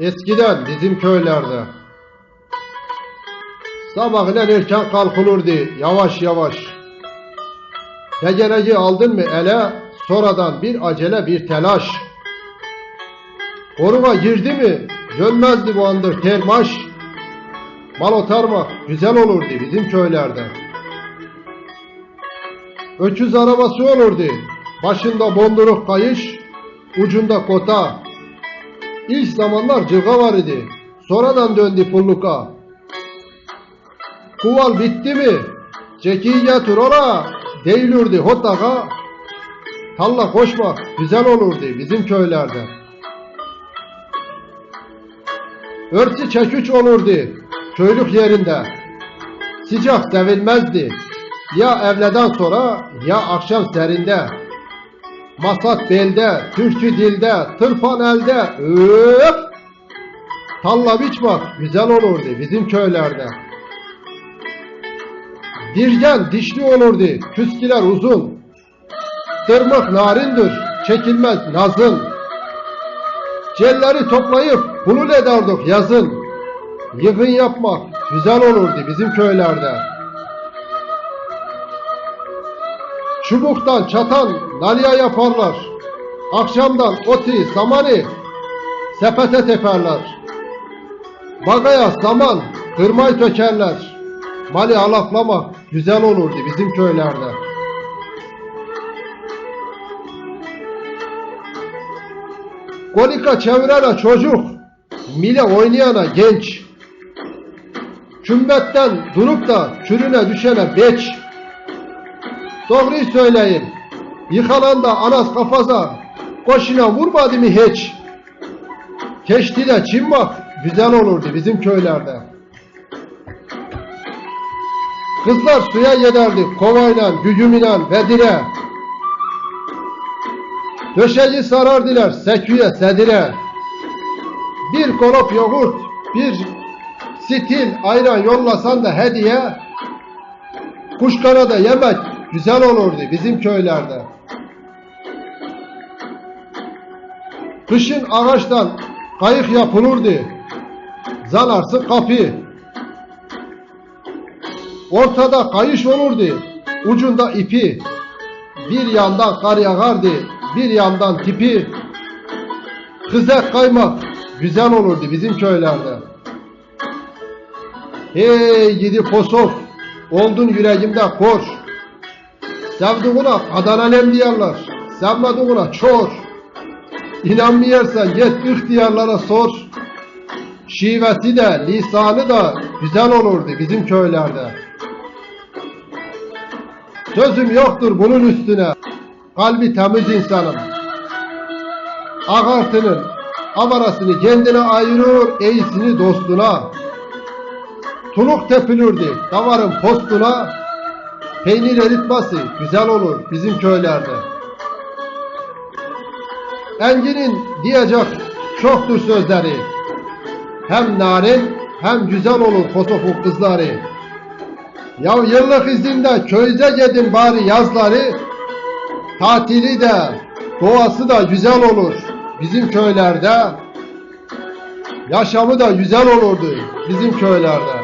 Eskiden bizim köylerde sabahleyin erken kalkılırdı yavaş yavaş. Tekereci aldın mı ele sonradan bir acele bir telaş. Koruma girdi mi dönmezdi bu andır termaş. Mal otarmak güzel olurdu bizim köylerde. Öküz arabası olurdu. Başında bonduruk kayış, ucunda kota. İlk zamanlar cıga var idi. Sonradan döndü pulluka. Kuval bitti mi? Cekiyi getir ora. Değilirdi hotaka. Talla koşmak güzel olurdu bizim köylerde. Örtü çeküç olurdu köylük yerinde. Sıcak sevilmezdi. Ya evleden sonra ya akşam serinde. Masat belde, türkü dilde, tırpan elde. Öp! Talla biçmak güzel olurdu bizim köylerde. Dirgen dişli olurdu, küskiler uzun. Tırmık narindir, çekilmez nazın. Celleri toplayıp hulul ederdik yazın. Yığın yapmak güzel olurdu bizim köylerde. Çubuktan çatan nalya yaparlar. Akşamdan oti, samanı sepete teperler. Bagaya saman, kırmay tökerler. Mali alaklamak güzel olurdu bizim köylerde. Kolika çevirene çocuk, mile oynayana genç. Kümbetten durup da çürüne düşene beç. Doğruyu söyleyin. Yıkalan da anas kafaza koşuna vurmadı mı hiç? Keştide çimmak güzel olurdu bizim köylerde. Kızlar suya giderdi kovayla, gücümle, vedire. Döşeyi sarardılar seküye, sedire. Bir kolop yoğurt, bir stil ayran yollasan da hediye. Kuşkana da yemek güzel olurdu bizim köylerde. Kışın ağaçtan kayık yapılırdı. Zanarsın kapı. Ortada kayış olurdu. Ucunda ipi. Bir yandan kar yağardı. Bir yandan tipi. Kızak kaymak güzel olurdu bizim köylerde. Hey gidi posof. Oldun yüreğimde kor. Sevdiğine kadanalem diyorlar. Sevmediğine çor. İnanmıyorsan git ihtiyarlara sor. Şivesi de, lisanı da güzel olurdu bizim köylerde. Sözüm yoktur bunun üstüne. Kalbi temiz insanım. Ağartının avarasını kendine ayırır, eğisini dostuna. Tuluk tepilirdi davarın postuna. Peynir eritmesi güzel olur bizim köylerde. Engin'in diyecek çoktur sözleri. Hem narin hem güzel olur Kosof'un kızları. Ya yıllık izinde köyde gidin bari yazları. Tatili de doğası da güzel olur bizim köylerde. Yaşamı da güzel olurdu bizim köylerde.